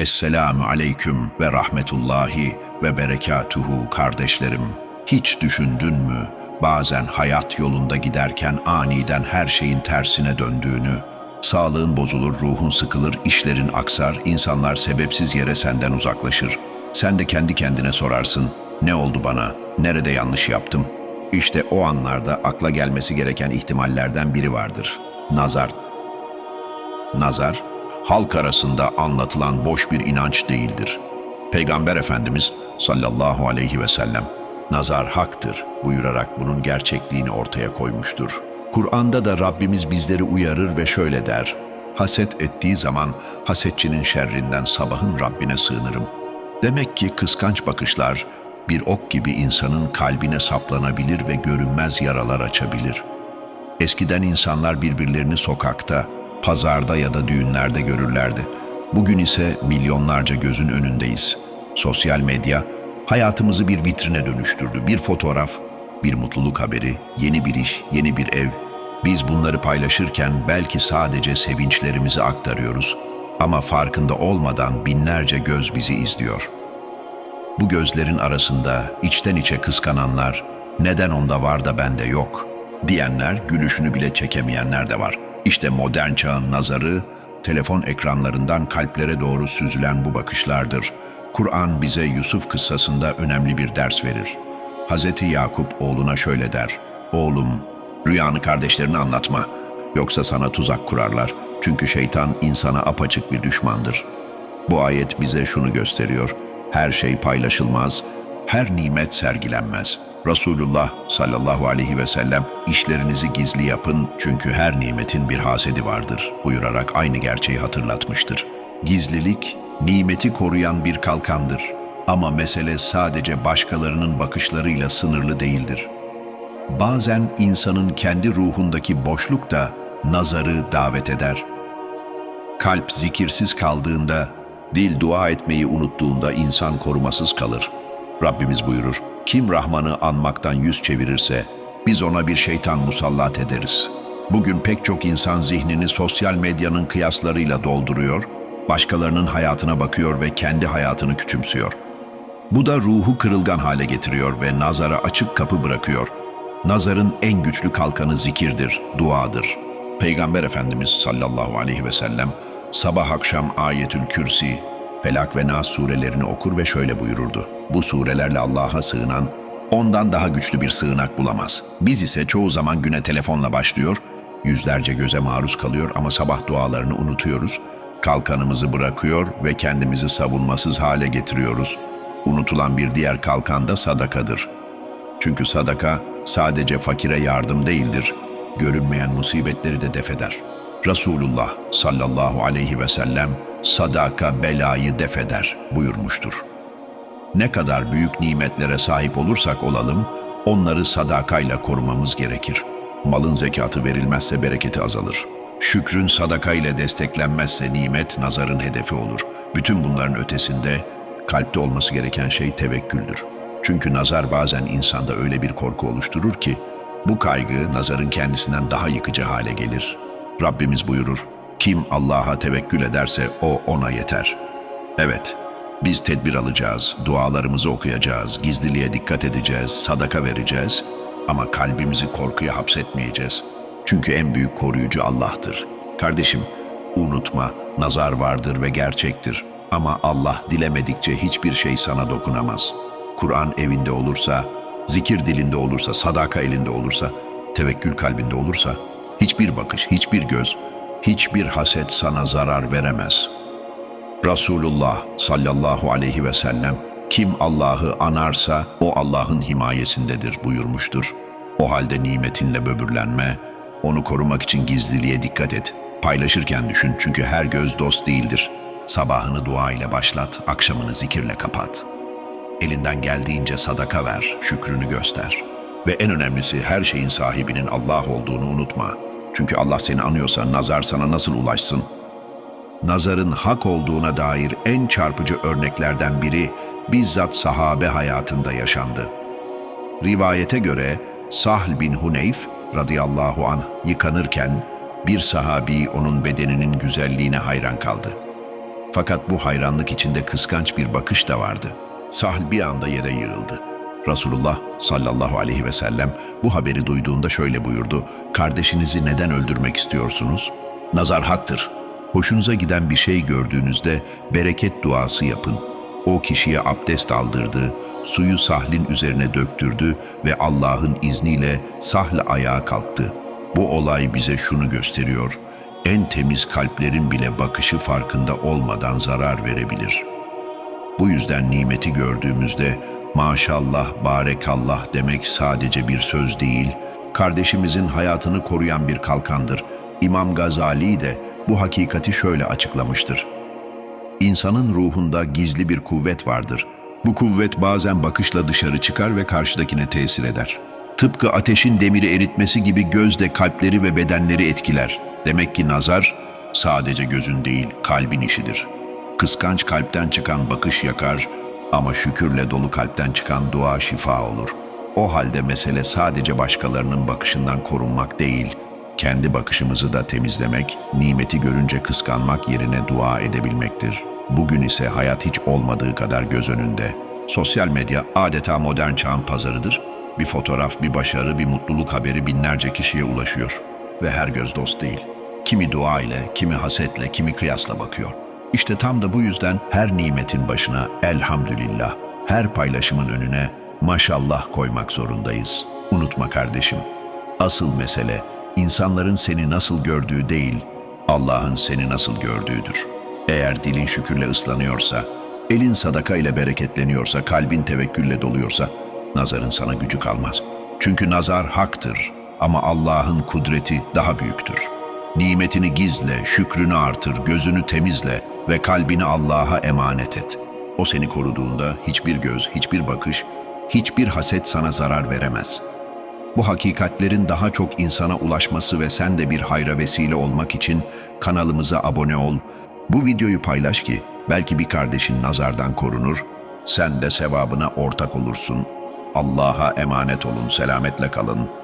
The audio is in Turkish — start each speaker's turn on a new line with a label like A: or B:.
A: Esselamu aleyküm ve rahmetullahi ve berekatuhu kardeşlerim. Hiç düşündün mü bazen hayat yolunda giderken aniden her şeyin tersine döndüğünü? Sağlığın bozulur, ruhun sıkılır, işlerin aksar, insanlar sebepsiz yere senden uzaklaşır. Sen de kendi kendine sorarsın, ne oldu bana, nerede yanlış yaptım? İşte o anlarda akla gelmesi gereken ihtimallerden biri vardır. Nazar. Nazar, halk arasında anlatılan boş bir inanç değildir. Peygamber Efendimiz sallallahu aleyhi ve sellem, nazar haktır buyurarak bunun gerçekliğini ortaya koymuştur. Kur'an'da da Rabbimiz bizleri uyarır ve şöyle der, Haset ettiği zaman hasetçinin şerrinden sabahın Rabbine sığınırım. Demek ki kıskanç bakışlar bir ok gibi insanın kalbine saplanabilir ve görünmez yaralar açabilir. Eskiden insanlar birbirlerini sokakta, pazarda ya da düğünlerde görürlerdi. Bugün ise milyonlarca gözün önündeyiz. Sosyal medya hayatımızı bir vitrine dönüştürdü. Bir fotoğraf, bir mutluluk haberi, yeni bir iş, yeni bir ev. Biz bunları paylaşırken belki sadece sevinçlerimizi aktarıyoruz ama farkında olmadan binlerce göz bizi izliyor. Bu gözlerin arasında içten içe kıskananlar, neden onda var da bende yok diyenler, gülüşünü bile çekemeyenler de var. İşte modern çağın nazarı, telefon ekranlarından kalplere doğru süzülen bu bakışlardır. Kur'an bize Yusuf kıssasında önemli bir ders verir. Hazreti Yakup oğluna şöyle der, Oğlum, rüyanı kardeşlerine anlatma, yoksa sana tuzak kurarlar. Çünkü şeytan insana apaçık bir düşmandır. Bu ayet bize şunu gösteriyor, her şey paylaşılmaz, her nimet sergilenmez. Resulullah sallallahu aleyhi ve sellem işlerinizi gizli yapın çünkü her nimetin bir hasedi vardır buyurarak aynı gerçeği hatırlatmıştır. Gizlilik, nimeti koruyan bir kalkandır. Ama mesele sadece başkalarının bakışlarıyla sınırlı değildir. Bazen insanın kendi ruhundaki boşluk da nazarı davet eder. Kalp zikirsiz kaldığında, dil dua etmeyi unuttuğunda insan korumasız kalır. Rabbimiz buyurur, kim Rahman'ı anmaktan yüz çevirirse, biz ona bir şeytan musallat ederiz. Bugün pek çok insan zihnini sosyal medyanın kıyaslarıyla dolduruyor, başkalarının hayatına bakıyor ve kendi hayatını küçümsüyor. Bu da ruhu kırılgan hale getiriyor ve nazara açık kapı bırakıyor. Nazarın en güçlü kalkanı zikirdir, duadır. Peygamber Efendimiz sallallahu aleyhi ve sellem sabah akşam ayetül kürsi, Felak ve Nas surelerini okur ve şöyle buyururdu. Bu surelerle Allah'a sığınan ondan daha güçlü bir sığınak bulamaz. Biz ise çoğu zaman güne telefonla başlıyor, yüzlerce göze maruz kalıyor ama sabah dualarını unutuyoruz. Kalkanımızı bırakıyor ve kendimizi savunmasız hale getiriyoruz. Unutulan bir diğer kalkan da sadakadır. Çünkü sadaka sadece fakire yardım değildir, görünmeyen musibetleri de defeder. Resulullah sallallahu aleyhi ve sellem sadaka belayı defeder buyurmuştur. Ne kadar büyük nimetlere sahip olursak olalım, onları sadakayla korumamız gerekir. Malın zekatı verilmezse bereketi azalır. Şükrün sadaka ile desteklenmezse nimet nazarın hedefi olur. Bütün bunların ötesinde kalpte olması gereken şey tevekküldür. Çünkü nazar bazen insanda öyle bir korku oluşturur ki, bu kaygı nazarın kendisinden daha yıkıcı hale gelir. Rabbimiz buyurur, kim Allah'a tevekkül ederse o ona yeter. Evet, biz tedbir alacağız, dualarımızı okuyacağız, gizliliğe dikkat edeceğiz, sadaka vereceğiz ama kalbimizi korkuya hapsetmeyeceğiz. Çünkü en büyük koruyucu Allah'tır. Kardeşim, unutma, nazar vardır ve gerçektir. Ama Allah dilemedikçe hiçbir şey sana dokunamaz. Kur'an evinde olursa, zikir dilinde olursa, sadaka elinde olursa, tevekkül kalbinde olursa, hiçbir bakış, hiçbir göz, hiçbir haset sana zarar veremez. Resulullah sallallahu aleyhi ve sellem kim Allah'ı anarsa o Allah'ın himayesindedir buyurmuştur. O halde nimetinle böbürlenme, onu korumak için gizliliğe dikkat et. Paylaşırken düşün çünkü her göz dost değildir. Sabahını dua ile başlat, akşamını zikirle kapat. Elinden geldiğince sadaka ver, şükrünü göster. Ve en önemlisi her şeyin sahibinin Allah olduğunu unutma. Çünkü Allah seni anıyorsa nazar sana nasıl ulaşsın? Nazarın hak olduğuna dair en çarpıcı örneklerden biri bizzat sahabe hayatında yaşandı. Rivayete göre Sahl bin Huneyf radıyallahu anh yıkanırken bir sahabi onun bedeninin güzelliğine hayran kaldı. Fakat bu hayranlık içinde kıskanç bir bakış da vardı. Sahl bir anda yere yığıldı. Resulullah sallallahu aleyhi ve sellem bu haberi duyduğunda şöyle buyurdu. Kardeşinizi neden öldürmek istiyorsunuz? Nazar haktır. Hoşunuza giden bir şey gördüğünüzde bereket duası yapın. O kişiye abdest aldırdı, suyu sahlin üzerine döktürdü ve Allah'ın izniyle sahl ayağa kalktı. Bu olay bize şunu gösteriyor. En temiz kalplerin bile bakışı farkında olmadan zarar verebilir. Bu yüzden nimeti gördüğümüzde maşallah, barekallah demek sadece bir söz değil, kardeşimizin hayatını koruyan bir kalkandır. İmam Gazali de bu hakikati şöyle açıklamıştır. İnsanın ruhunda gizli bir kuvvet vardır. Bu kuvvet bazen bakışla dışarı çıkar ve karşıdakine tesir eder. Tıpkı ateşin demiri eritmesi gibi göz de kalpleri ve bedenleri etkiler. Demek ki nazar sadece gözün değil kalbin işidir. Kıskanç kalpten çıkan bakış yakar ama şükürle dolu kalpten çıkan dua şifa olur. O halde mesele sadece başkalarının bakışından korunmak değil, kendi bakışımızı da temizlemek, nimeti görünce kıskanmak yerine dua edebilmektir. Bugün ise hayat hiç olmadığı kadar göz önünde. Sosyal medya adeta modern çağın pazarıdır. Bir fotoğraf, bir başarı, bir mutluluk haberi binlerce kişiye ulaşıyor. Ve her göz dost değil. Kimi dua ile, kimi hasetle, kimi kıyasla bakıyor. İşte tam da bu yüzden her nimetin başına elhamdülillah, her paylaşımın önüne maşallah koymak zorundayız. Unutma kardeşim, asıl mesele insanların seni nasıl gördüğü değil, Allah'ın seni nasıl gördüğüdür. Eğer dilin şükürle ıslanıyorsa, elin sadaka ile bereketleniyorsa, kalbin tevekkülle doluyorsa, nazarın sana gücü kalmaz. Çünkü nazar haktır ama Allah'ın kudreti daha büyüktür. Nimetini gizle, şükrünü artır, gözünü temizle ve kalbini Allah'a emanet et. O seni koruduğunda hiçbir göz, hiçbir bakış, hiçbir haset sana zarar veremez.'' Bu hakikatlerin daha çok insana ulaşması ve sen de bir hayra vesile olmak için kanalımıza abone ol. Bu videoyu paylaş ki belki bir kardeşin nazardan korunur, sen de sevabına ortak olursun. Allah'a emanet olun, selametle kalın.